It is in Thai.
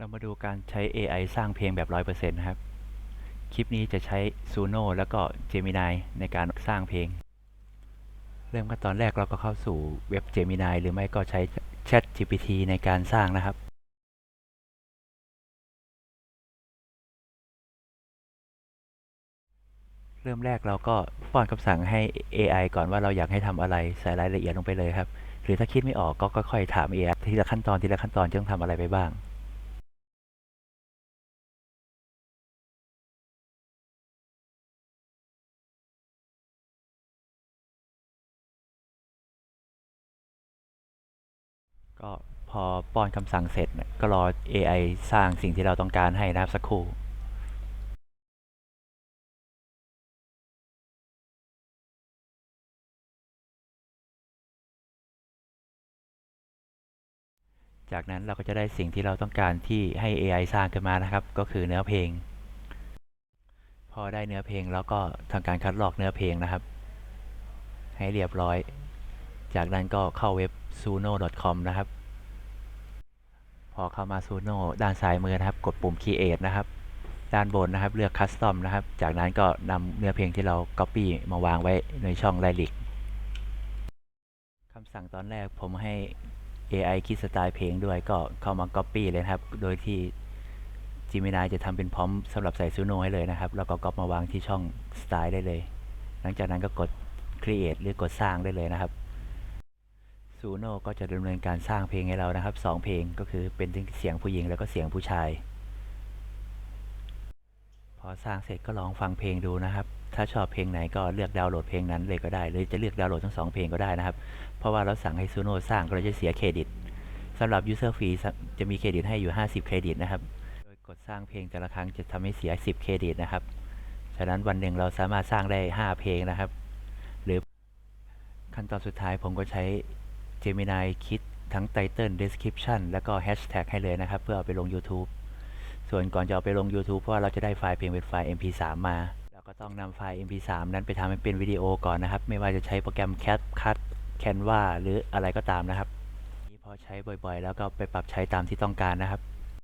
เรามาดูการใช้ AI สร้างเพลงแบบ 100%นะครับ คลิปนี้จะใช้ Suno แล้วก็ Gemini ในการสร้างเพลง เริ่มขั้นตอนแรกเราก็เข้าสู่เว็บ Gemini หรือไม่ก็ใช้ Chat GPT ในการสร้างนะครับ เริ่มแรกเราก็ป้อนคำสั่งให้ AI ก่อนว่าเราอยากให้ทำอะไร ใส่รายละเอียดลงไปเลยครับ หรือถ้าคิดไม่ออกก็ค่อยๆถาม AI ทีละขั้นตอนทีละขั้นตอนจะต้องทำอะไรไปบ้าง ก็พอป้อนคำสั่งเสร็จเนี่ยก็รอ AI สร้างสิ่งที่เราต้องการให้นะครับสักครู่จากนั้นเราก็จะได้สิ่งที่เราต้องการที่ให้ AI สร้างขึ้นมานะครับ ก็คือเนื้อเพลง พอได้เนื้อเพลงแล้วก็ทำการคัดลอกเนื้อเพลงนะครับ ให้เรียบร้อย จากนั้นก็เข้าเว็บ suno.com นะครับ พอเข้ามา Suno ด้านซ้ายมือนะครับ กดปุ่ม Create นะครับ ด้านบนนะครับเลือก Custom นะครับ จากนั้นก็นำเนื้อเพลงที่เรา Copy มาวางไว้ในช่อง Lyric คำสั่งตอนแรกผมให้ AI คิดสไตล์เพลงด้วยก็เข้ามา Copy เลยครับ โดยที่ Gemini จะทำเป็นพร้อมสำหรับใส่ Suno ให้เลยนะครับ แล้วก็ก๊อปมาวางที่ช่องสไตล์ได้เลย หลังจากนั้นก็กด Create หรือกดสร้างได้เลยนะครับ Suno ก็จะดำเนินการสร้างเพลงให้เรานะครับ2เพลงก็คือเป็นเสียงผู้หญิงแล้วก็เสียงผู้ชาย พอสร้างเสร็จก็ลองฟังเพลงดูนะครับ ถ้าชอบเพลงไหนก็เลือกดาวน์โหลดเพลงนั้นเลยก็ได้ หรือจะเลือกดาวน์โหลดทั้งสองเพลงก็ได้นะครับ เพราะว่าเราสั่งให้ Suno สร้างก็เราจะเสียเครดิตสำหรับ User Fee จะมีเครดิตให้อยู่ 50 เครดิตนะครับ โดยกดสร้างเพลงแต่ละครั้งจะทำให้เสีย 10 เครดิตนะครับ ฉะนั้นวันหนึ่งเราสามารถสร้างได้ 5 เพลงนะครับ หรือขั้นตอนสุดท้ายผมก็ใช้ Gemini คิดทั้ง Title Description แล้วก็ Hashtag ให้เลยนะครับ เพื่อเอาไปลง YouTube ส่วนก่อนจะเอาไปลง YouTube เพราะว่าเราจะได้ไฟล์เพลงเป็นไฟล์ MP3 มาเราก็ต้องนำไฟล์ MP3 นั้นไปทำให้เป็นวิดีโอก่อนนะครับ ไม่ว่าจะใช้โปรแกรม CapCut Canva หรืออะไรก็ตามนะครับพอใช้บ่อยๆ แล้วก็ไปปรับใช้ตามที่ต้องการนะครับ